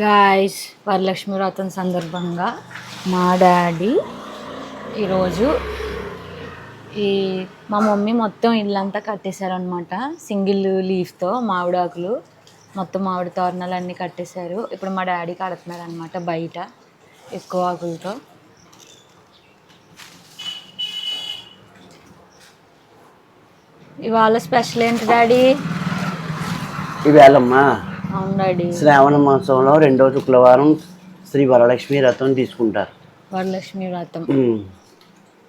Guys Varalakshmi వ్రతం సందర్భంగా మా డాడీ ఈరోజు ఈ మా మమ్మీ మొత్తం ఇల్లంతా కట్టేశారనమాట సింగిల్ లీఫ్తో మామిడాకులు మొత్తం మామిడి తోరణాలు అన్నీ కట్టేశారు. ఇప్పుడు మా డాడీ కడుతున్నారు అనమాట బయట ఎక్కువ ఆకులతో. ఇవాళ స్పెషల్ ఏంటి డాడీ? ఇవాళమ్మా శ్రావణ మాసంలో రెండో శుక్రవారం శ్రీ వరలక్ష్మి రథం తీసుకుంటారు. వరలక్ష్మి వ్రతం.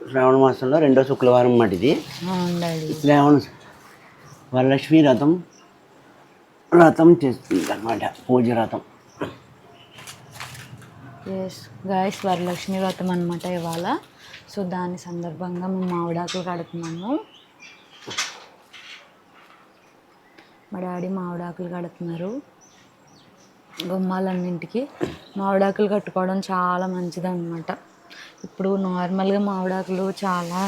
శ్రావణ మాసంలో రెండో శుక్రవారం మాట ఇది అవును డాడీ శ్రావణ వరలక్ష్మి రథం రథం చేస్తుంది అనమాట పూజ రథం ఎస్ గాయస్ వరలక్ష్మి వ్రతం అనమాట ఇవాళ. సో దాని సందర్భంగా మేము మామిడాకులు కడుతున్నాము. మా డాడీ మామిడాకులు కడుతున్నారు. గుమ్మాలన్నింటికి మామిడాకులు కట్టుకోవడం చాలా మంచిది అనమాట ఇప్పుడు నార్మల్గా మామిడాకులు చాలా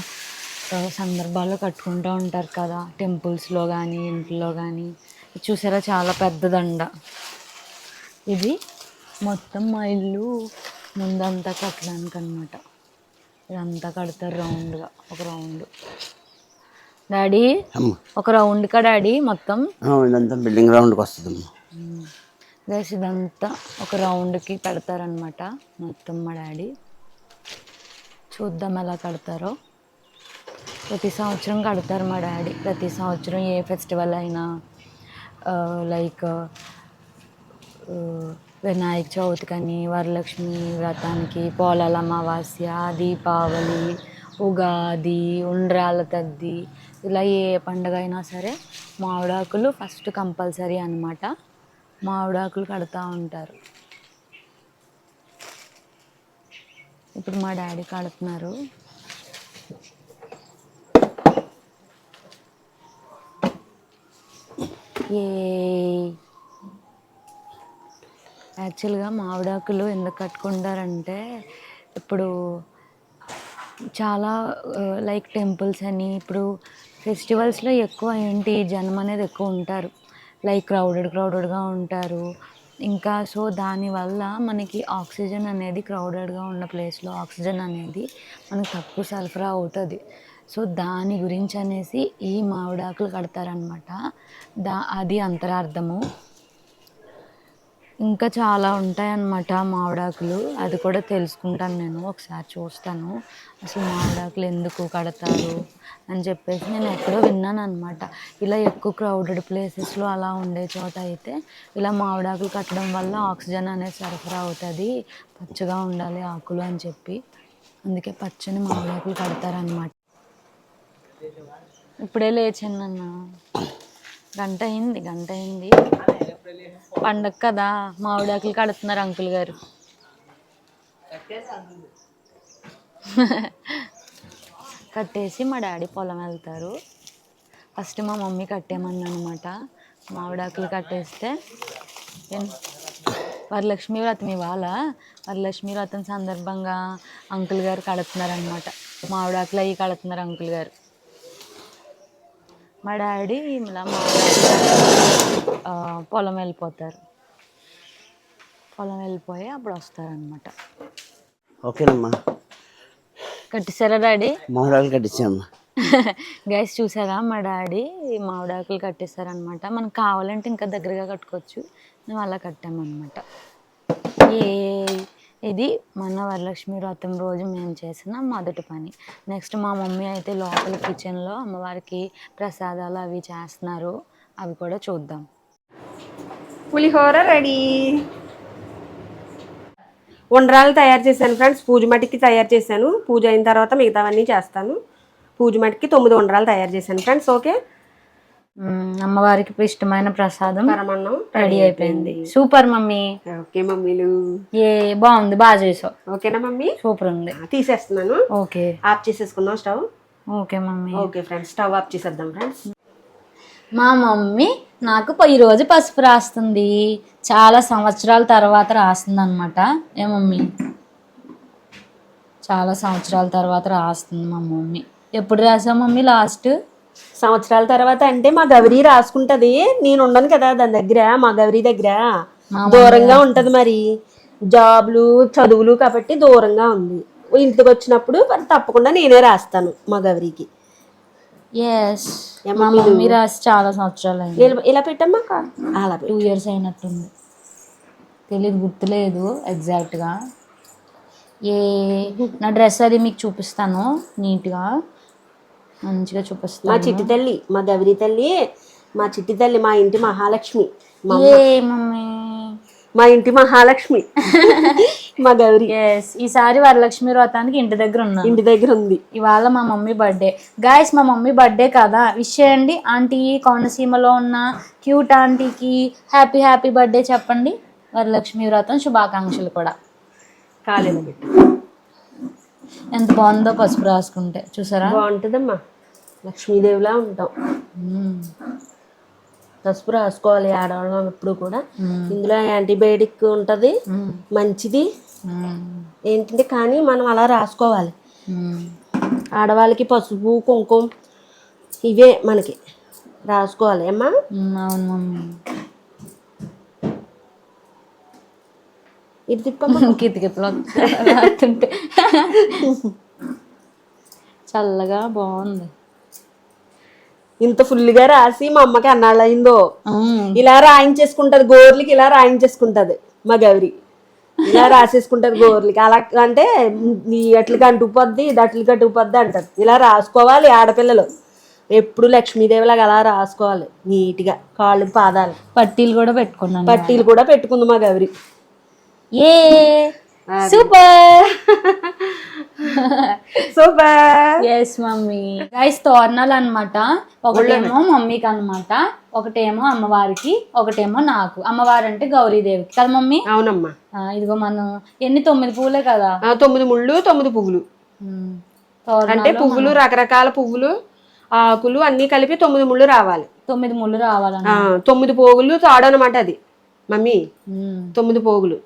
సందర్భాల్లో కట్టుకుంటూ ఉంటారు కదా. టెంపుల్స్లో కానీ ఇంట్లో కానీ చూసారా? చాలా పెద్ద దండ. ఇది మొత్తం మా ఇల్లు ముందంతా కట్టడానికి అనమాట ఇదంతా కడతారు రౌండ్గా ఒక రౌండ్. డాడీ ఒక రౌండ్కా డాడీ మొత్తం? ఇదంతా బిల్డింగ్ రౌండ్కి వస్తుందమ్మా. గైస్ ఇదంతా ఒక రౌండ్కి పెడతారనమాట మొత్తం మా డాడీ. చూద్దాం ఎలా కడతారో. ప్రతి సంవత్సరం కడతారు మా డాడీ. ప్రతి సంవత్సరం ఏ ఫెస్టివల్ అయినా లైక్ వినాయక చవితికని వరలక్ష్మి వ్రతానికి పోలాల అమావాస్య దీపావళి ఉగాది ఉండ్రాల తద్ది ఇలా ఏ పండుగ అయినా సరే మామిడాకులు ఫస్ట్ కంపల్సరీ అనమాట మామిడాకులు కడతా ఉంటారు. ఇప్పుడు మా డాడీ కడుతున్నారు. ఏ. యాక్చువల్గా మామిడాకులు ఎందుకు కట్టుకుంటారంటే ఇప్పుడు చాలా లైక్ టెంపుల్స్ అని ఇప్పుడు ఫెస్టివల్స్లో ఎక్కువ ఏంటి జనం అనేది ఎక్కువ ఉంటారు. లైక్ క్రౌడెడ్ క్రౌడెడ్గా ఉంటారు. ఇంకా సో దానివల్ల మనకి ఆక్సిజన్ అనేది క్రౌడెడ్గా ఉన్న ప్లేస్లో ఆక్సిజన్ అనేది మనకి తక్కువ సరఫరా అవుతుంది. సో దాని గురించి అనేసి ఈ మామిడాకులు కడతారనమాట దా అది అంతరార్థము. ఇంకా చాలా ఉంటాయన్నమాట మావిడాకులు. అది కూడా తెలుసుకుంటాను నేను. ఒకసారి చూస్తాను. అసలు మావిడాకులు ఎందుకు కడతారు అని చెప్పేసి నేను ఎక్కడో విన్నాను అనమాట ఇలా ఎక్కువ క్రౌడెడ్ ప్లేసెస్లో అలా ఉండే చోట అయితే ఇలా మావిడాకులు కట్టడం వల్ల ఆక్సిజన్ అనేది సరఫరా అవుతుంది. పచ్చగా ఉండాలి ఆకులు అని చెప్పి. అందుకే పచ్చని మామిడాకులు కడతారనమాట ఇప్పుడే లేచాను అన్న గంట అయింది గంట అయింది. పండగ కదా మామిడాకులు కడుతున్నారు అంకుల్ గారు. కట్టేసి మా డాడీ పొలం వెళ్తారు. ఫస్ట్ మా మమ్మీ కట్టేమన్నా అనమాట మామిడాకులు కట్టేస్తే వరలక్ష్మి వ్రతం ఇవాళ వరలక్ష్మి వ్రతం సందర్భంగా అంకుల్ గారు కడుతున్నారనమాట మామిడాకులు అవి కడుతున్నారు అంకుల్ గారు. మా డాడీ ఇలా మామిడాకులు పొలం వెళ్ళిపోతారు. పొలం వెళ్ళిపోయి అప్పుడు వస్తారనమాట ఓకేనమ్మా. కట్టేశారా డాడీ? మోడల్ కట్టించామ్మా గైస్ చూసారా? మా డాడీ మామిడాకులు కట్టేశారనమాట మనకు కావాలంటే ఇంకా దగ్గరగా కట్టుకోవచ్చు. మేము అలా కట్టామన్నమాట. ఏ ఇది మన వరలక్ష్మి వ్రతం రోజు మేము చేసిన మొదటి పని. నెక్స్ట్ మా మమ్మీ అయితే లోపల కిచెన్లో అమ్మవారికి ప్రసాదాలు అవి చేస్తున్నారు. అవి కూడా చూద్దాం. పులిహోర రెడీ. ఉండ్రాలు తయారు చేశాను ఫ్రెండ్స్. పూజ మట్టికి తయారు చేశాను. పూజ అయిన తర్వాత మిగతావన్నీ చేస్తాను. పూజ మట్టికి తొమ్మిది ఉండ్రాలు తయారు చేశాను ఫ్రెండ్స్. ఓకే? మ్మ్, అమ్మవారికి ఇష్టమైన ప్రసాదం పరమన్నం రెడీ అయిపోయింది. Super mummy. ఓకే మమ్మీలు. ఏ బాగుంది. బాగా చేసావు. ఓకేనా మమ్మీ? సూపర్ ఉంది. తీసేస్తున్నాను. ఓకే. ఆఫ్ చేసేసుకుందాం stove. Okay mummy. Okay friends. Stove off చేసేద్దాం ఫ్రెండ్స్. మా మమ్మీ నాకు ఈరోజు పసుపు రాస్తుంది. చాలా సంవత్సరాల తర్వాత రాస్తుంది అనమాట ఏ మమ్మీ? చాలా సంవత్సరాల తర్వాత రాస్తుంది మా మమ్మీ. ఎప్పుడు రాసావు మమ్మీ లాస్ట్? సంవత్సరాల తర్వాత అంటే మా గౌరీ రాసుకుంటది. నేను ఉండను కదా దాని దగ్గర మా గౌరీ దగ్గర. దూరంగా ఉంటది మరి. జాబ్లు చదువులు కాబట్టి దూరంగా ఉంది. ఇంటికి వచ్చినప్పుడు తప్పకుండా నేనే రాస్తాను మా గౌరికి. ఎస్ మా మమ్మీ రాసి చాలా సంవత్సరాలు అయింది ఇలా ఇలా పెట్టమ్మా కా- అలా పెట్టు. టూ ఇయర్స్ అయినట్టుంది. తెలియదు గుర్తులేదు ఎగ్జాక్ట్గా ఏ నా డ్రెస్ అది మీకు చూపిస్తాను నీట్గా. మంచిగా మా చూపిస్తాను చిట్టి తల్లి మా గౌరీ తల్లి మా చిట్టి తల్లి మా ఇంటి మహాలక్ష్మి మా ఏ మమ్మీ? మా ఇంటి మహాలక్ష్మి. మా గౌరీ. ఎస్ ఈసారి వరలక్ష్మి వ్రతానికి ఇంటి దగ్గర ఉన్నాను. ఇంటి దగ్గర ఉంది. ఇవాళ మా మమ్మీ బర్త్డే గాయస్ మా మమ్మీ బర్త్డే కదా? విష్ చేయండి. ఆంటీ కోనసీమలో ఉన్న క్యూట్ ఆంటీకి హ్యాపీ హ్యాపీ బర్త్డే చెప్పండి. వరలక్ష్మి వ్రతం శుభాకాంక్షలు కూడా. కాలేదు పెట్టు ఎంత బాగుందో పసుపు రాసుకుంటే. చూసారా? బాగుంటుందమ్మా. లక్ష్మీదేవిలా ఉంటాం. మ్మ్. పసుపు రాసుకోవాలి ఆడవాళ్ళం ఎప్పుడు కూడా. ఇందులో యాంటీబయాటిక్ ఉంటుంది. మంచిది. ఏంటంటే కానీ మనం అలా రాసుకోవాలి. ఆడవాళ్ళకి పసుపు కుంకుమ ఇవే మనకి. రాసుకోవాలి. అమ్మా? మ్మ్, అవును ఇది తిప్పమ్మా. కితకితలో చల్లగా బాగుంది. ఇంత ఫుల్గా రాసి మా అమ్మకి అన్నాళ్ళు అయిందో మ్మ్. ఇలా రాయించేసుకుంటది గోర్లకి ఇలా రాయించేసుకుంటది మా గౌరి. ఇలా రాసేసుకుంటది గోర్లకి. అలా అంటే నీ అట్లకి అంటుకుపోద్ది ఇది అట్లకి అంటుకుపోద్ది అంటది. ఇలా రాసుకోవాలి ఆడపిల్లలు. ఎప్పుడు లక్ష్మీదేవిలాగా అలా రాసుకోవాలి నీట్గా కాళ్ళకి పాదాలు. పట్టీలు కూడా పెట్టుకున్నాను పట్టీలు కూడా పెట్టుకుంది మా గౌరి. ఏ super super yes mummy. Guys తోరణాలు అన్నమాట ఒకటేమో మమ్మీకి అన్నమాట ఒకటేమో అమ్మవారికి ఒకటేమో నాకు. అమ్మవారు అంటే గౌరీదేవికి. కదా మమ్మీ? అవునమ్మా. ఇదిగో మనం ఎన్ని? తొమ్మిది పూలే కదా. తొమ్మిది ముళ్ళు తొమ్మిది పువ్వులు. అంటే పువ్వులు రకరకాల పువ్వులు ఆకులు అన్నీ కలిపి తొమ్మిది ముళ్ళు రావాలి. తొమ్మిది ముళ్ళు రావాలన్న ఆ, తొమ్మిది పోగులు తాడు అనమాట అది. మమ్మీ. తొమ్మిది పోగులు.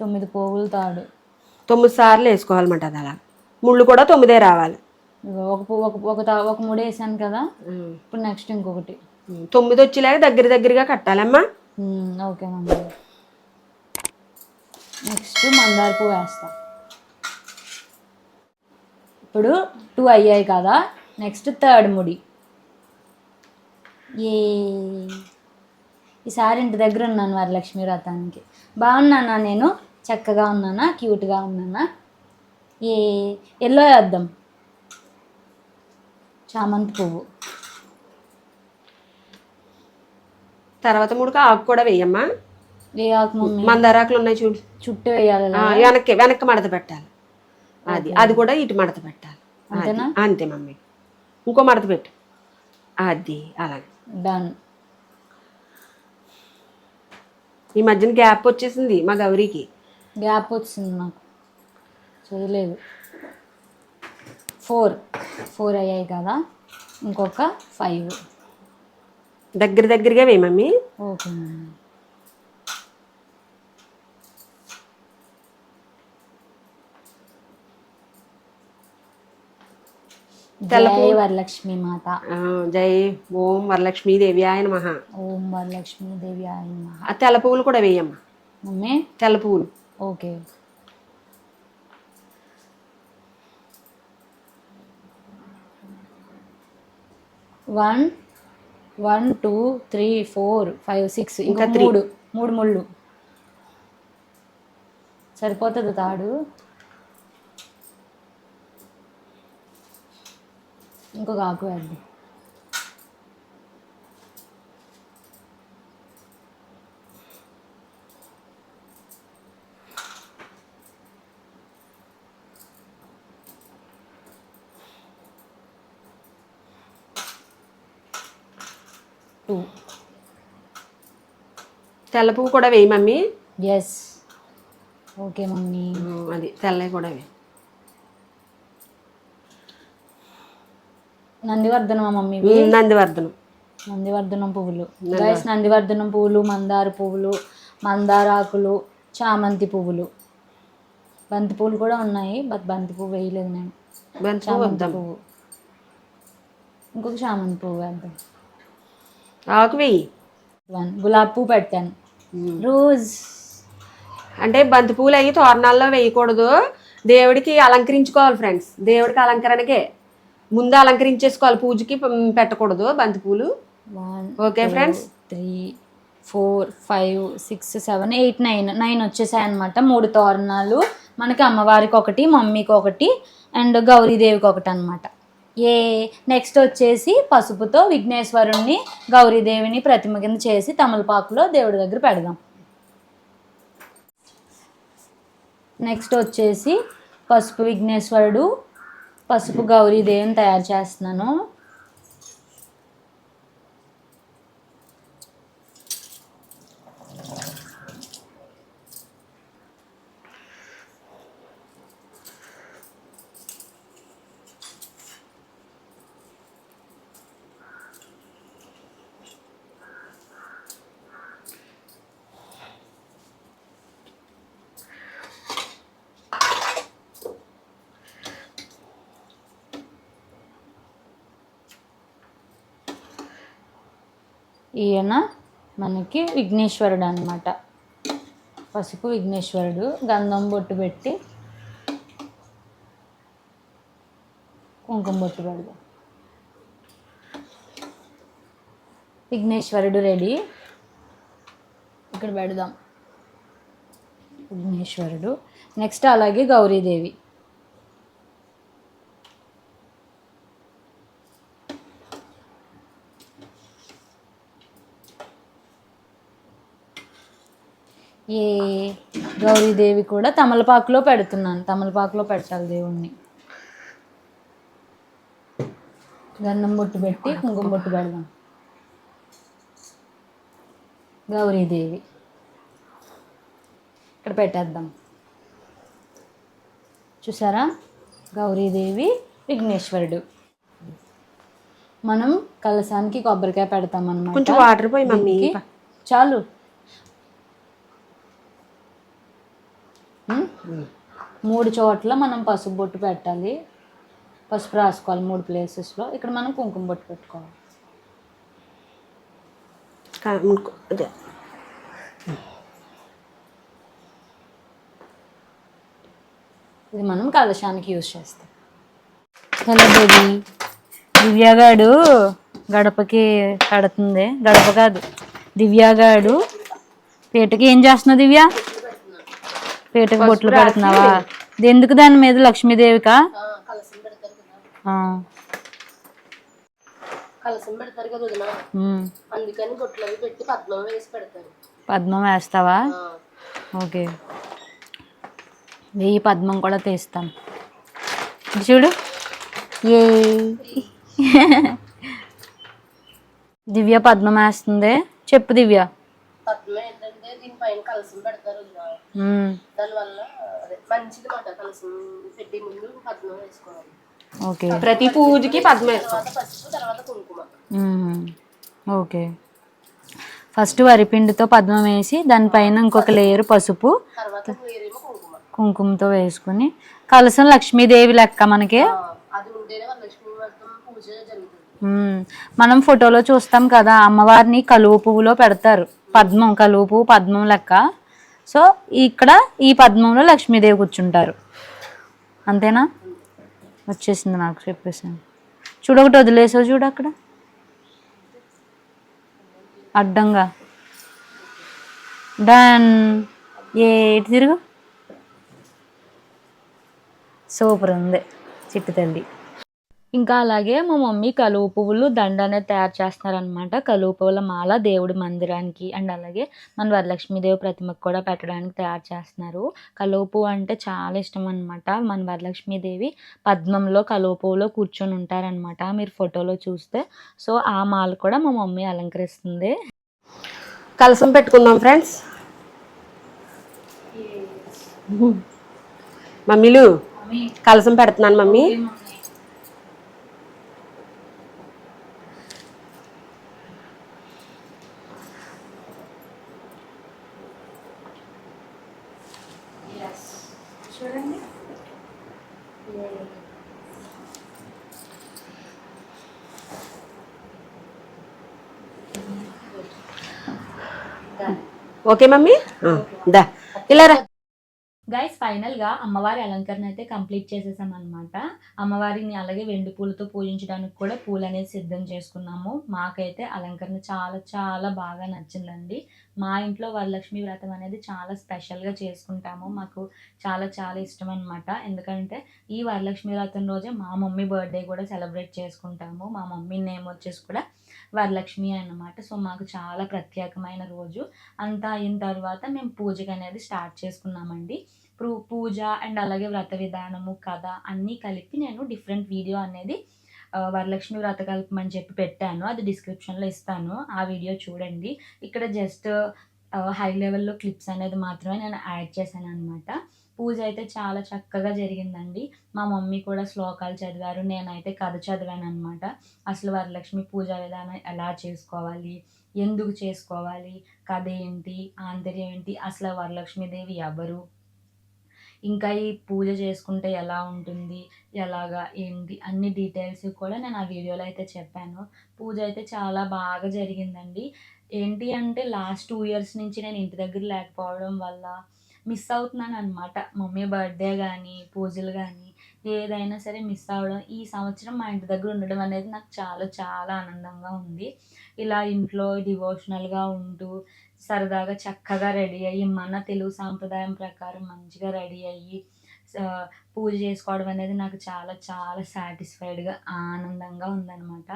తొమ్మిది పోగులు తాడు. తొమ్మిది సార్లు వేసుకోవాలన్నమాట అది అలా. ముళ్ళు కూడా తొమ్మిదే రావాలి. ఒక పు- ఒక ఒక తా- ఒక మూడు వేసాను కదా ఇప్పుడు నెక్స్ట్ ఇంకొకటి. తొమ్మిది వచ్చేలాగా దగ్గర దగ్గరగా కట్టాలమ్మా. ఉమ్, ఓకే మమ్మీ నెక్స్ట్ మందార పువ్వు వేస్తా. ఇప్పుడు టూ అయ్యాయి కదా నెక్స్ట్ థర్డ్ ముడి. ఏ ఈసారి ఇంటి దగ్గర ఉన్నాను వరలక్ష్మి వ్రతానికి. బాగున్నానా నేను? చక్కగా ఉన్నానా? క్యూట్గా ఉన్నానా? ఏ ఎల్లో వేద్దాం. చామంతి పువ్వు. తర్వాత ముడుక ఆకు కూడా వేయమ్మా. ఏ ఆకు మమ్మీ? మందారాకులు ఉన్నాయి చూడు. చుట్టూ వేయాలి ఆ, వెనక్కి వెనక్కి మడత పెట్టాలి. అది అది కూడా ఇటు మడత పెట్టాలి. అది. అంతేనా? అంతే మమ్మీ. ఇంకో మడత పెట్టు. అది అలాగే. డన్ ఈ మధ్యన గ్యాప్ వచ్చేసింది మా గౌరీకి. గ్యాప్ వచ్చింది నాకు చేయలేదు. ఫోర్ ఫోర్ అయ్యాయి కదా. ఇంకొక ఫైవ్. దగ్గర దగ్గరగా వేయి మమ్మీ. ఓకే జై వరలక్ష్మి మాత. జై ఓం వరలక్ష్మీదేవి ఆయన మహా ఓం వరలక్ష్మి దేవి ఆయన ఆ తెల్ల పువ్వులు కూడా వేయమ్మా. మమ్మీ తెల్ల పువ్వులు. Okay. One one two three four five six ఇంకా. మూడు. మూడు ముళ్ళు. సరిపోతుంది తాడు. ఇంకొక ఆకు వేద్దాం. టూ. తెల్ల పువ్వు కూడా వేయి మమ్మీ. Yes okay mummy. అది తెల్లవి కూడా వేయి. నందివర్ధనం మమ్మీ? నందివర్ధనం. నందివర్ధనం పువ్వులు. గైస్ నందివర్ధనం పువ్వులు మందార పువ్వులు మందార ఆకులు చామంతి పువ్వులు. బంతి పువ్వులు కూడా ఉన్నాయి బట్ బంతి పువ్వు వేయలేదు నేను. బంతి పువ్వు చామంతి పువ్వు. ఇంకొక చామంతి పువ్వు వేద్దాం. ఆకు వేయి. వన్ గులాబీ పువ్వు పెట్టాను. రోజ్. అంటే బంతి పూలు అవి తోరణాల్లో వేయకూడదు. దేవుడికి అలంకరించుకోవాలి ఫ్రెండ్స్. దేవుడికి అలంకరణకే. ముందు అలంకరించేసుకోవాలి పూజకి పెట్టకూడదు బంతి పూలు one okay friends three four five six seven eight nine nine వచ్చేసాయి అనమాట మూడు తోరణాలు. మనకి అమ్మవారికి ఒకటి మమ్మీకి ఒకటి అండ్ గౌరీదేవికి ఒకటి అనమాట ఏ నెక్స్ట్ వచ్చేసి పసుపుతో విఘ్నేశ్వరుణ్ణి గౌరీదేవిని ప్రతిమ కింద చేసి తమలపాకులో దేవుడి దగ్గర పెడదాం. నెక్స్ట్ వచ్చేసి పసుపు విఘ్నేశ్వరుడు పసుపు గౌరీదేవిని తయారు చేస్తున్నాను. ఈయన మనకి విఘ్నేశ్వరుడు అనమాట పసుపు విఘ్నేశ్వరుడు గంధం బొట్టు పెట్టి కుంకుమ బొట్టు పెడదాం. విఘ్నేశ్వరుడు రెడీ. ఇక్కడ పెడదాం. విఘ్నేశ్వరుడు. నెక్స్ట్ అలాగే గౌరీదేవి. ఏ గౌరీదేవి కూడా తమలపాకులో పెడుతున్నాను. తమలపాకులో పెట్టాలి దేవుణ్ణి. గంధం బొట్టు పెట్టి కుంకుమ బొట్టు పెడదాం. గౌరీదేవి. ఇక్కడ పెట్టేద్దాం. చూసారా? గౌరీదేవి విఘ్నేశ్వరుడు. మనం కలసానికి కొబ్బరికాయ పెడతాం కొంచెం అన్నమాట వాటర్ పోయి మమ్మీ చాలు. మూడు చోట్ల మనం పసుపు బొట్టు పెట్టాలి. పసుపు రాసుకోవాలి మూడు ప్లేసెస్లో ఇక్కడ మనం కుంకుమ బొట్టు పెట్టుకోవాలి. ఇది మనం కలశానికి యూజ్ చేస్తాం. Hello baby. దివ్యగాడు గడపకి కడుతుంది. గడప కాదు. దివ్యగాడు. పీటకి ఏం చేస్తున్నావు దివ్య? పీటకి బొట్లు పెడుతున్నావా? ఎందుకు దాని మీద లక్ష్మీదేవికా? ఆ. కలసం పెడతారు కదా. వదిన. ఉమ్. అందుకని బొట్లు అవి పెట్టి పద్మం వేసి పెడతారు. పద్మం వేస్తావా? ఓకే. వెయ్యి పద్మం కూడా తీస్తాం చూడు. ఏ. దివ్య పద్మం వేస్తుంది. చెప్పు దివ్య. పద్మం దీనిపైన కలసం పెడతారు దానివల్ల అదే మంచిది మాట కలసం పెట్టి ముందు పద్మం వేసుకోవాలి. ఓకే. ప్రతి పూజకి పద్మ పసుపు తర్వాత కుంకుమ. ఓకే. ఫస్ట్ వరిపిండితో పద్మం వేసి దానిపైన ఇంకొక లేయర్ పసుపు కుంకుమతో వేసుకుని కలసం లక్ష్మీదేవి లెక్క మనకి. మనం ఫోటోలో చూస్తాం కదా అమ్మవారిని కలువ పువ్వులో పెడతారు. పద్మం కలుపు పద్మం లెక్క. సో ఇక్కడ ఈ పద్మంలో లక్ష్మీదేవి కూర్చుంటారు. అంతేనా? వచ్చేసింది నాకు చెప్పేసాను చూడు ఒకటి వదిలేసావు చూడు అక్కడ. అడ్డంగా. డన్. ఏటి తిరుగు? సూపర్ ఉంది చిట్టు తల్లి. ఇంకా అలాగే మా మమ్మీ కలువ పువ్వులు దండ అనేది తయారు చేస్తున్నారనమాట కలువ పువ్వుల మాల దేవుడి మందిరానికి అండ్ అలాగే మన వరలక్ష్మీదేవి ప్రతిమకు కూడా పెట్టడానికి తయారు చేస్తున్నారు. కలువ పువ్వు అంటే చాలా ఇష్టం అనమాట మన వరలక్ష్మీదేవి పద్మంలో కలువ పువ్వులో కూర్చొని ఉంటారనమాట మీరు ఫోటోలో చూస్తే. సో ఆ మాల కూడా మా మమ్మీ అలంకరిస్తుంది. కలసం పెట్టుకుందాం ఫ్రెండ్స్. మమ్మీలు కలసం పెడుతున్నాను మమ్మీ. చూడండి. ఓకే మమ్మీ దా ఇలా రా. గైస్ ఫైనల్గా అమ్మవారి అలంకరణ అయితే కంప్లీట్ చేసేసాం అనమాట అమ్మవారిని అలాగే వెండి పూలతో పూజించడానికి కూడా పూలు అనేది సిద్ధం చేసుకున్నాము. మాకైతే అలంకరణ చాలా చాలా బాగా నచ్చిందండి. మా ఇంట్లో వరలక్ష్మి వ్రతం అనేది చాలా స్పెషల్గా చేసుకుంటాము. మాకు చాలా చాలా ఇష్టం అనమాట ఎందుకంటే ఈ వరలక్ష్మి వ్రతం రోజే మా మమ్మీ బర్త్డే కూడా సెలబ్రేట్ చేసుకుంటాము. మా మమ్మీ నేమ్ వచ్చేసి కూడా వరలక్ష్మి అన్నమాట. సో మాకు చాలా ప్రత్యేకమైన రోజు. అంతా అయిన తర్వాత మేము పూజకి అనేది స్టార్ట్ చేసుకున్నామండి. పూజ అండ్ అలాగే వ్రత విధానము కథ అన్నీ కలిపి నేను డిఫరెంట్ వీడియో అనేది వరలక్ష్మి వ్రతకల్పం అని చెప్పి పెట్టాను. అది డిస్క్రిప్షన్లో ఇస్తాను. ఆ వీడియో చూడండి. ఇక్కడ జస్ట్ హై లెవెల్లో క్లిప్స్ అనేది మాత్రమే నేను యాడ్ చేశాను అనమాట పూజ అయితే చాలా చక్కగా జరిగిందండి. మా మమ్మీ కూడా శ్లోకాలు చదివారు. నేనైతే కథ చదివాను అనమాట అసలు వరలక్ష్మి పూజ విధానం ఎలా చేసుకోవాలి? ఎందుకు చేసుకోవాలి? కథ ఏంటి? ఆంతర్యం ఏంటి? అసలు వరలక్ష్మీదేవి ఎవరు? ఇంకా ఈ పూజ చేసుకుంటే ఎలా ఉంటుంది ఎలాగా ఏంటి అన్ని డీటెయిల్స్ కూడా నేను ఆ వీడియోలో అయితే చెప్పాను. పూజ అయితే చాలా బాగా జరిగిందండి. ఏంటి అంటే లాస్ట్ టూ ఇయర్స్ నుంచి నేను ఇంటి దగ్గర లేకపోవడం వల్ల మిస్ అవుతున్నాను అనమాట మమ్మీ బర్త్డే కానీ పూజలు కానీ ఏదైనా సరే మిస్ అవ్వడం ఈ సంవత్సరం మా ఇంటి దగ్గర ఉండడం అనేది నాకు చాలా చాలా ఆనందంగా ఉంది. ఇలా ఇంట్లో డివోషనల్గా ఉంటూ సరదాగా చక్కగా రెడీ అయ్యి మన తెలుగు సాంప్రదాయం ప్రకారం మంచిగా రెడీ అయ్యి పూజ చేసుకోవడం అనేది నాకు చాలా చాలా సాటిస్ఫైడ్గా ఆనందంగా ఉందన్నమాట.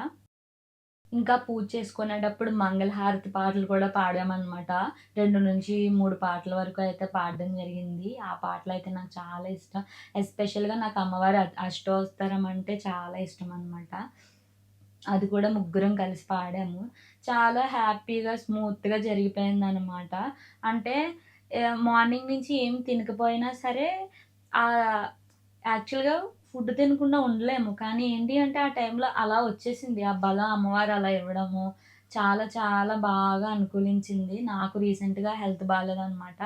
ఇంకా పూజ చేసుకునేటప్పుడు మంగళహారతి పాటలు కూడా పాడామన్నమాట. రెండు నుంచి మూడు పాటల వరకు అయితే పాడడం జరిగింది. ఆ పాటలు అయితే నాకు చాలా ఇష్టం. ఎస్పెషల్గా నాకు అమ్మవారి అష్టోత్తరం అంటే చాలా ఇష్టం అనమాట అది కూడా ముగ్గురం కలిసి పాడాము. చాలా హ్యాపీగా స్మూత్గా జరిగిపోయింది అనమాట అంటే మార్నింగ్ నుంచి ఏం తినకపోయినా సరే యాక్చువల్గా ఫుడ్ తినకుండా ఉండలేము. కానీ ఏంటి అంటే ఆ టైంలో అలా వచ్చేసింది. ఆ బలం అమ్మవారు అలా ఇవ్వడము చాలా చాలా బాగా అనుకూలించింది. నాకు రీసెంట్గా హెల్త్ బాగాలేదనమాట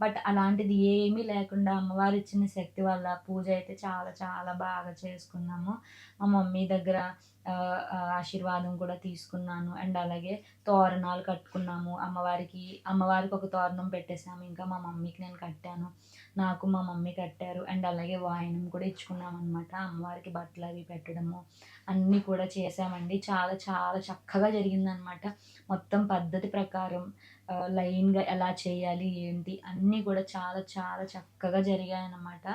బట్ అలాంటిది ఏమీ లేకుండా అమ్మవారు ఇచ్చిన శక్తి వల్ల పూజ అయితే చాలా చాలా బాగా చేసుకున్నాము. మా మమ్మీ దగ్గర ఆశీర్వాదం కూడా తీసుకున్నాను. అండ్ అలాగే తోరణాలు కట్టుకున్నాము. అమ్మవారికి అమ్మవారికి ఒక తోరణం పెట్టేసాము. ఇంకా మా మమ్మీకి నేను కట్టాను. నాకు మా మమ్మీ కట్టారు. అండ్ అలాగే వాయినం కూడా ఇచ్చుకున్నాం అనమాట అమ్మవారికి బట్టలు అవి పెట్టడము అన్నీ కూడా చేసామండి. చాలా చాలా చక్కగా జరిగిందనమాట మొత్తం పద్ధతి ప్రకారం లైన్గా ఎలా చేయాలి ఏంటి అన్నీ కూడా చాలా చాలా చక్కగా జరిగాయన్నమాట.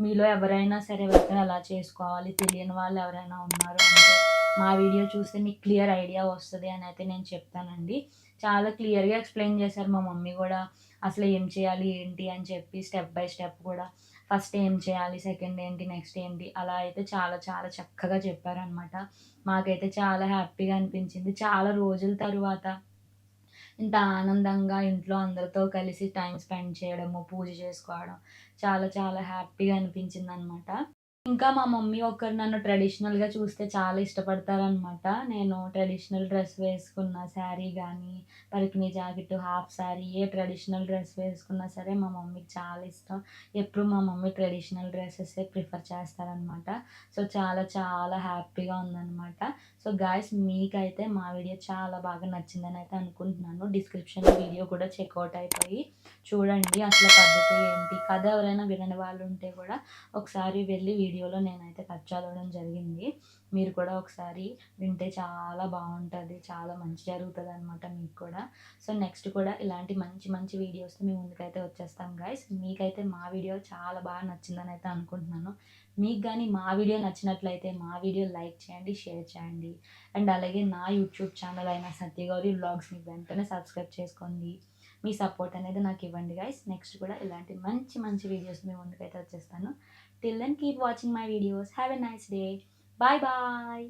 మీలో ఎవరైనా సరే ఎవరికైనా ఎలా చేసుకోవాలి తెలియని వాళ్ళు ఎవరైనా ఉన్నారు? అంటే మా వీడియో చూస్తే మీకు క్లియర్ ఐడియా వస్తుంది అని అయితే నేను చెప్తానండి. చాలా క్లియర్గా ఎక్స్ప్లెయిన్ చేశారు మా మమ్మీ కూడా. అసలు ఏం చేయాలి ఏంటి అని చెప్పి స్టెప్ బై స్టెప్ కూడా. ఫస్ట్ ఏం చేయాలి సెకండ్ ఏంటి నెక్స్ట్ ఏంటి అలా అయితే చాలా చాలా చక్కగా చెప్పారనమాట మాకైతే చాలా హ్యాపీగా అనిపించింది. చాలా రోజుల తరువాత ఇంత ఆనందంగా ఇంట్లో అందరితో కలిసి టైం స్పెండ్ చేయడము పూజ చేసుకోవడం చాలా చాలా హ్యాపీగా అనిపించింది అనమాట ఇంకా మా మమ్మీ ఒకరు నన్ను ట్రెడిషనల్గా చూస్తే చాలా ఇష్టపడతారనమాట నేను ట్రెడిషనల్ డ్రెస్ వేసుకున్న శారీ కానీ పరికిని జాకెట్ హాఫ్ శారీ ఏ ట్రెడిషనల్ డ్రెస్ వేసుకున్నా సరే మా మమ్మీకి చాలా ఇష్టం. ఎప్పుడు మా మమ్మీ ట్రెడిషనల్ డ్రెస్సెస్ ప్రిఫర్ చేస్తారనమాట సో చాలా చాలా హ్యాపీగా ఉందన్నమాట. సో గాయస్ మీకైతే మా వీడియో చాలా బాగా నచ్చిందని అయితే అనుకుంటున్నాను. డిస్క్రిప్షన్ వీడియో కూడా చెక్అవుట్ అయిపోయి చూడండి అసలు పద్ధతి ఏంటి? కథ ఎవరైనా వినని వాళ్ళు ఉంటే కూడా ఒకసారి వెళ్ళి వీడియోలో నేనైతే కట్ చదవడం జరిగింది. మీరు కూడా ఒకసారి వింటే చాలా బాగుంటుంది చాలా మంచి జరుగుతుంది అనమాట మీకు కూడా. సో నెక్స్ట్ కూడా ఇలాంటి మంచి మంచి వీడియోస్ మీ ముందుకైతే వచ్చేస్తాం గైస్ మీకైతే మా వీడియో చాలా బాగా నచ్చిందని అయితే అనుకుంటున్నాను. మీకు కానీ మా వీడియో నచ్చినట్లయితే మా వీడియో లైక్ చేయండి షేర్ చేయండి. అండ్ అలాగే నా యూట్యూబ్ ఛానల్ అయిన సత్యగౌరి వ్లాగ్స్ని వెంటనే సబ్స్క్రైబ్ చేసుకోండి. మీ సపోర్ట్ అనేది నాకు ఇవ్వండి గైస్ నెక్స్ట్ కూడా ఇలాంటి మంచి మంచి వీడియోస్ మీ ముందుకైతే వచ్చేస్తాను. Till then keep watching my videos have a nice day bye bye